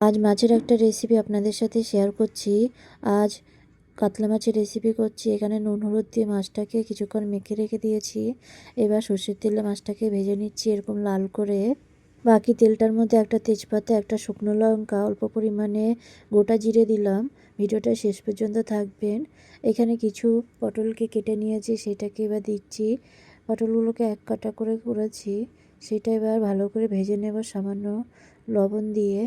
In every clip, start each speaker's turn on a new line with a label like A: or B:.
A: আজ মাছের একটা রেসিপি আপনাদের সাথে শেয়ার করছি। আজ কাতলা মাছের রেসিপি করছি। এখানে নুন, হলুদ দিয়ে মাছটাকে কিছুক্ষণ মেখে রেখে দিয়েছি। এবার সর্ষের তেলে মাছটাকে ভেজে নিচ্ছি এরকম লাল করে। বাকি তেলটার মধ্যে একটা তেজপাতা, একটা শুকনো লঙ্কা, অল্প পরিমাণে গোটা জিরে দিলাম। ভিডিওটা শেষ পর্যন্ত থাকবেন। এখানে কিছু পটলকে কেটে নিয়েছি, সেটাকে এবার দিচ্ছি। পটলগুলোকে এক কাটা করে করেছি সেটা এবার ভালো করে ভেজে নেব সামান্য লবণ দিয়ে।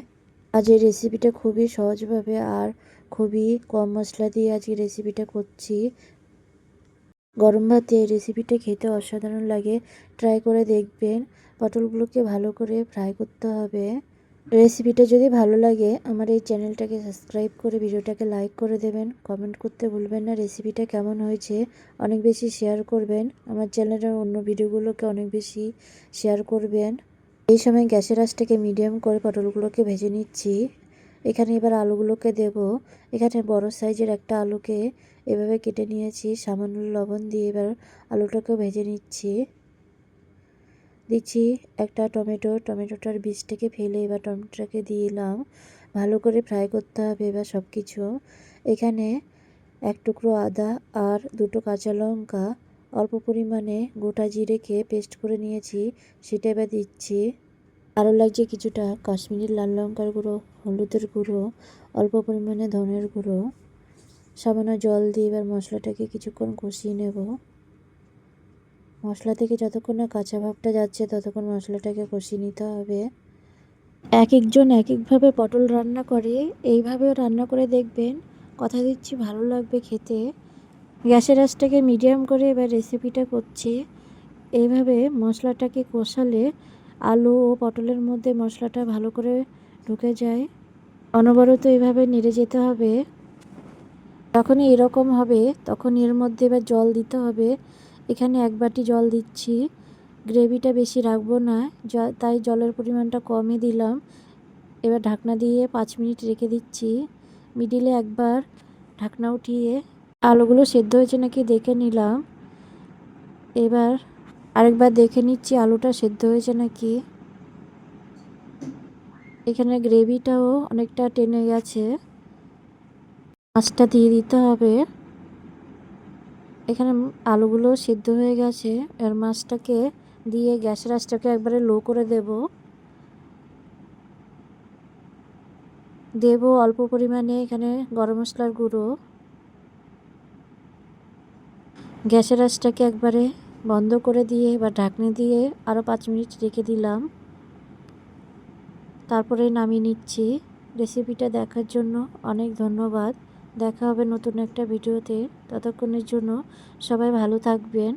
A: আজ এই রেসিপিটা খুবই সহজভাবে আর খুবই কম মশলা দিয়ে আজ এই রেসিপিটা করছি। গরম ভাতে এই রেসিপিটা খেতে অসাধারণ লাগে। ট্রাই করে দেখবেন। পটলগুলোকে ভালো করে ফ্রাই করতে হবে। রেসিপিটা যদি ভালো লাগে, আমার এই চ্যানেলটাকে সাবস্ক্রাইব করে ভিডিওটাকে লাইক করে দেবেন। কমেন্ট করতে ভুলবেন না। রেসিপিটা কেমন হয়েছে, অনেক বেশি শেয়ার করবেন। আমার চ্যানেলের অন্য ভিডিওগুলোকে অনেক বেশি শেয়ার করবেন। এই সময় গ্যাসের আঁচটাকে মিডিয়াম করে পটলগুলোকে ভেজে নিচ্ছি। এখানে এবার আলুগুলোকে দেব। এখানে বড় সাইজের একটা আলুকে এভাবে কেটে নিয়েছি। সামান্য লবণ দিয়ে এবার আলুটাকে ভেজে নিচ্ছি। দিচ্ছি একটা টমেটো। টমেটোটার বীজটাকে ফেলে এবার টমেটোটাকে দিলাম ভালো করে ফ্রাই করতে হবে এবার সব কিছু এখানে এক টুকরো আদা আর দুটো কাঁচা লঙ্কা অল্প পরিমাণে গোটা জিরেকে পেস্ট করে নিয়েছি, সেটা এবার দিচ্ছি। আরও লাগছে কিছুটা কাশ্মীরি লাল লঙ্কার গুঁড়ো, হলুদের গুঁড়ো, অল্প পরিমাণে ধনের গুঁড়ো। সামান্য জল দিয়ে এবার মশলাটাকে কিছুক্ষণ কষিয়ে নেব। মশলা থেকে যতক্ষণ না কাঁচা ভাবটা যাচ্ছে, ততক্ষণ মশলাটাকে কষিয়ে নিতে হবে। এক একজন এক একভাবে পটল রান্না করে, এইভাবেও রান্না করে দেখবেন, কথা দিচ্ছি ভালো লাগবে খেতে। গ্যাসের আঁচটাকে মিডিয়াম করে এবার রেসিপিটা করছি। এইভাবে মশলাটাকে কষালে আলু ও পটলের মধ্যে মশলাটা ভালো করে ঢুকে যায়। অনবরত এইভাবে নেড়ে যেতে হবে। যখনই এরকম হবে, তখন এর মধ্যে এবার জল দিতে হবে। এখানে এক বাটি জল দিচ্ছি। গ্রেভিটা বেশি রাখব না তাই জলের পরিমাণটা কমই দিলাম। এবার ঢাকনা দিয়ে পাঁচ মিনিট রেখে দিচ্ছি। মিডিলে একবার ঢাকনা উঠিয়ে আলুগুলো সেদ্ধ হয়েছে নাকি দেখে নিলাম। এবার আরেকবার দেখে নিচ্ছি আলুটা সেদ্ধ হয়েছে নাকি। এখানে গ্রেভিটাও অনেকটা টেনে গেছে। মাছটা দিয়ে দিতে হবে। এখানে আলুগুলো সেদ্ধ হয়ে গেছে। এর মাছটাকে দিয়ে গ্যাসের আঁচটাকে একবারে লো করে দেব। দেব অল্প পরিমাণে এখানে গরম মশলার গুঁড়ো। গ্যাসের আঁচটাকে একবারে বন্ধ করে দিয়ে বা ঢাকনি দিয়ে আরও পাঁচ মিনিট রেখে দিলাম। তারপরে নামিয়ে নিচ্ছি। রেসিপিটা দেখার জন্য অনেক ধন্যবাদ। দেখা হবে নতুন একটা ভিডিওতে। ততক্ষণের জন্য সবাই ভালো থাকবেন।